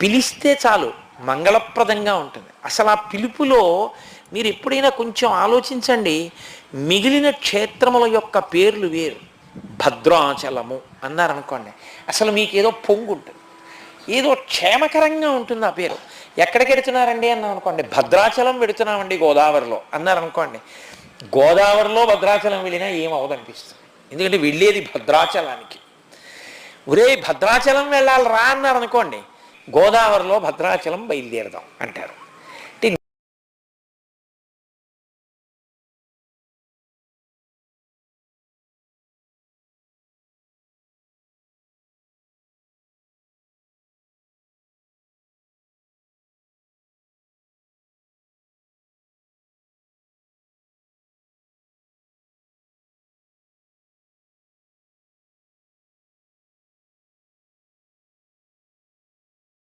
పిలిస్తే చాలు మంగళప్రదంగా ఉంటుంది. అసలు ఆ పిలుపులో మీరు ఎప్పుడైనా కొంచెం ఆలోచించండి మిగిలిన క్షేత్రముల యొక్క పేర్లు వేరు. భద్రాచలము అన్నారనుకోండి అసలు మీకు ఏదో పొంగు ఉంటుంది. ఏదో క్షేమకరంగా ఉంటుంది ఆ పేరు. ఎక్కడికి వెడుతున్నారండి అన్నాం అనుకోండి భద్రాచలం వెడుతున్నామండి గోదావరిలో అన్నారనుకోండి. గోదావరిలో భద్రాచలం వెళ్ళినా ఏం అవదనిపిస్తుంది ఎందుకంటే వెళ్ళేది భద్రాచలానికి. ఒరే భద్రాచలం వెళ్ళాలి రా అన్నారు అనుకోండి గోదావరిలో భద్రాచలం బయలుదేరదాం అంటారు.